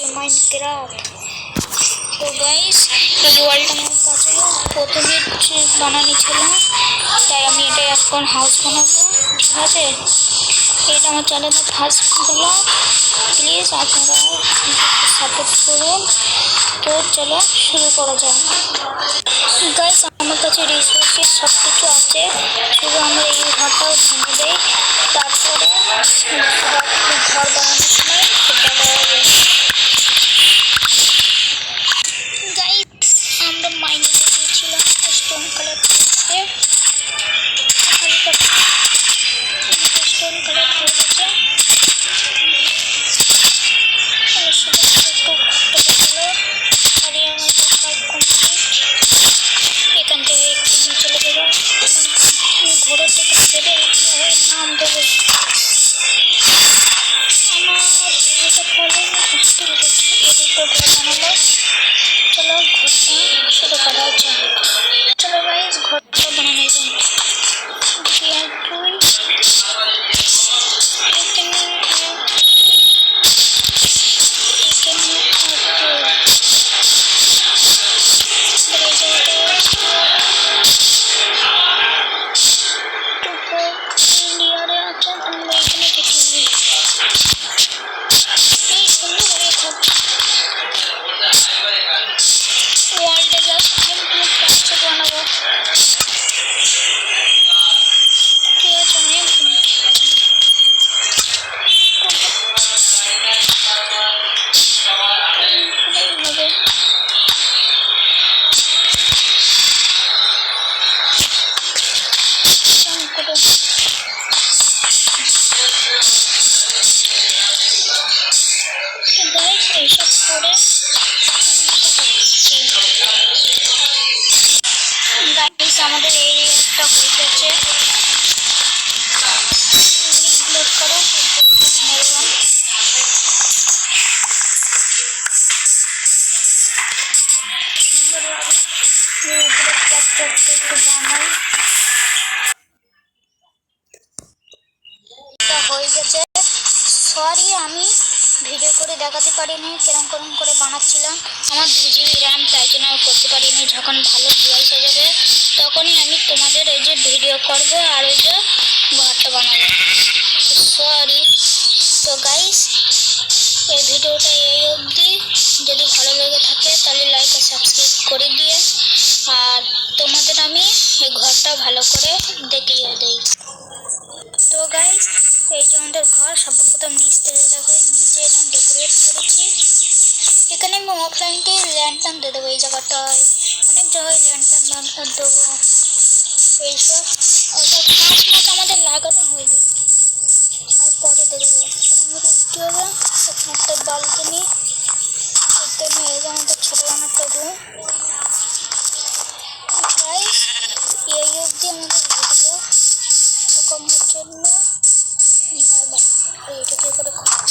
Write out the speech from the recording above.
হচ্ছে মাইনক্রাফট তো গাইস এই ওয়ালটা আমার কাছে প্রথমে বানানো ছিল তাই আমি এটা এখন হাউস বানাবো, ঠিক আছে? এটা আমার চ্যানেলের ফার্স্ট ব্লগ প্লিজ আপনারা সাপোর্ট করুন। তো চলো শুরু করা যাক। গাইস আমার কাছে রিসোর্সেস সব কিছু আছে। শুধু আমরা এই ঘরটাও ভেঙে দেয় তারপরে ঘর বানানোর সময় Burada parlayan başka bir yıldızda kullanılır. এইসব করে গাইস আমাদের এই রিয়াক্টটা হয়ে গেছে ইগনোর করো একটু বানাই এটা হয়ে গেছে সরি আমি ভিডিও করে দেখাতে পারিনি, কেরম কেরম করে বানাচ্ছিলাম। আমার দু জিবি র্যাম তাই জন্য আমি করতে পারিনি, যখন ভালো ডিভাইস হয়ে যাবে, তখনই আমি তোমাদের এই যে ভিডিও করব আর ওই যে ঘরটা বানাবো। সরি তো গাইস এই ভিডিওটা এই অবধি। যদি ভালো লেগে থাকে, তাহলে লাইক আর সাবস্ক্রাইব করে দিয়ে, আর তোমাদের আমি এই ঘরটা ভালো করে দেখিয়ে দিই। তো গাইস আমাদের ঘর সর্বপ্রথম নিচ থেকে দেখো নিচে এরকম ডেকোরেট করেছি। এখানে আমি অফলাইনটি ল্যান্টার্ন দিয়ে দেবো, এই জায়গাটায় অনেক জায়গায় ল্যান্টার্ন ল্যান্টার্ন দেবো। এইসব ওসব পাঁচ মাস আমাদের লাগানো হয়নি। আর পরে দেবো উঠতে হবে। একটা বালকনি এই যে আমাদের ছোটো একটা রুম এই অবধি আমাদের ভিডিও কমার জন্য। বাই বাই এটা কি করে